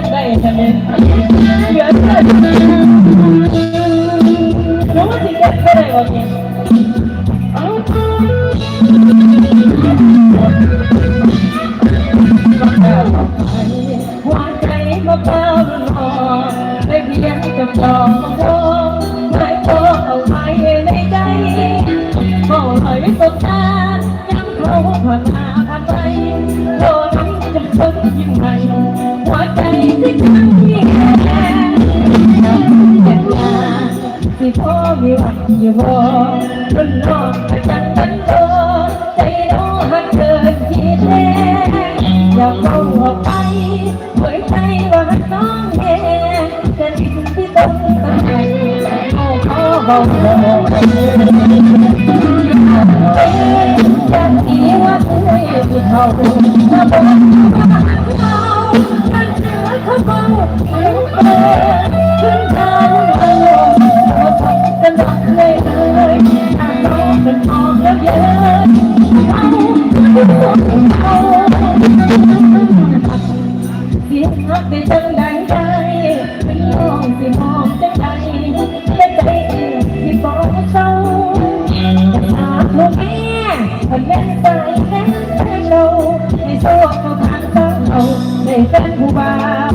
นได้ทำไมเหลือเกินรู้ว่าสิเก็บก็ได้โอเคหัวใจมาเปล่าหนอได้เพียงจำลองมองไม่พอเอาไว้ในใจมองหอยสบตายังเขาผ่าน อยู่บ่รุ่นนองอาจารย์กันโตใจน้องหักเกินคิดแน่อยากเอาออกไปเผยใจว่าหักน้องแน่แต่สิ่งที่ต้องตั้งใจเอาเขาเบาๆจากที่ว่าเคยที่เขามาบอกว่าเขาอันเหนือเขาเบาเสียงเปิดขึ้นทางอา น้องเป็นออกแล้วเยอะเขาเอาเสียงรักในจังใดใจเป็นน้องสิมองจังใดเป็นใจที่บอกเศร้าถามลูกแม่คนแม่ใจแม่เราในโซ่เขาทางต้องเอาในเป็นผู้บ่าว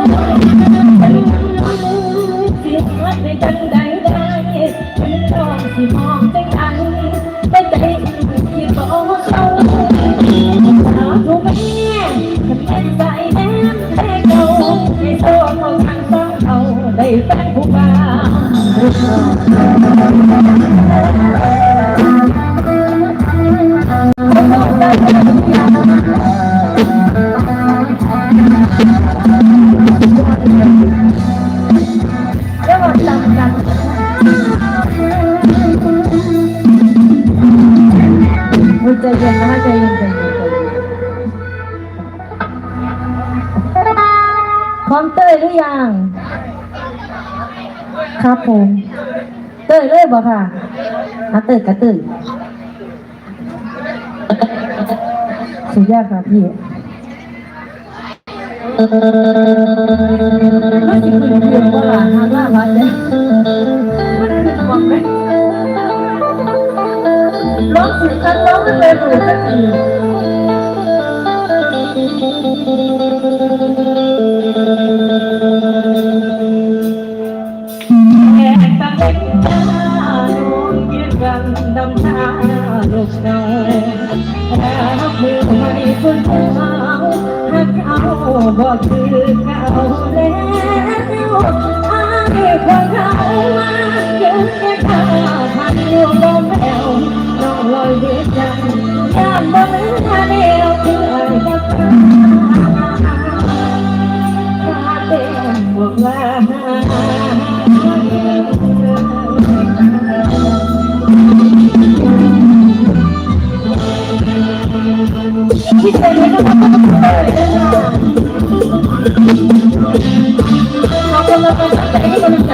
นต้องสิมองจังใดเป็นใจที่บอกเขาหาผู้แม่จะเป็นใจแม่แม่เก่าให้โซ่เขาทางต้องเอาได้แฟนผู้บ่าว ใจเย็นนะใจเย็นใจเย็นใจเย็นพร้อมเต้ยหรือยัง ครับผม เต้ยเลยบ่ค่ะอาเต้ยกับเต้ยสุดยอดค่ะพี่ บอกคือเก่าแล้ว มบอกว่าพี่เจนี่ก็ทำเลยนะคะขอบคุณมากๆใจให้กำลังใจ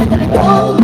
Oh,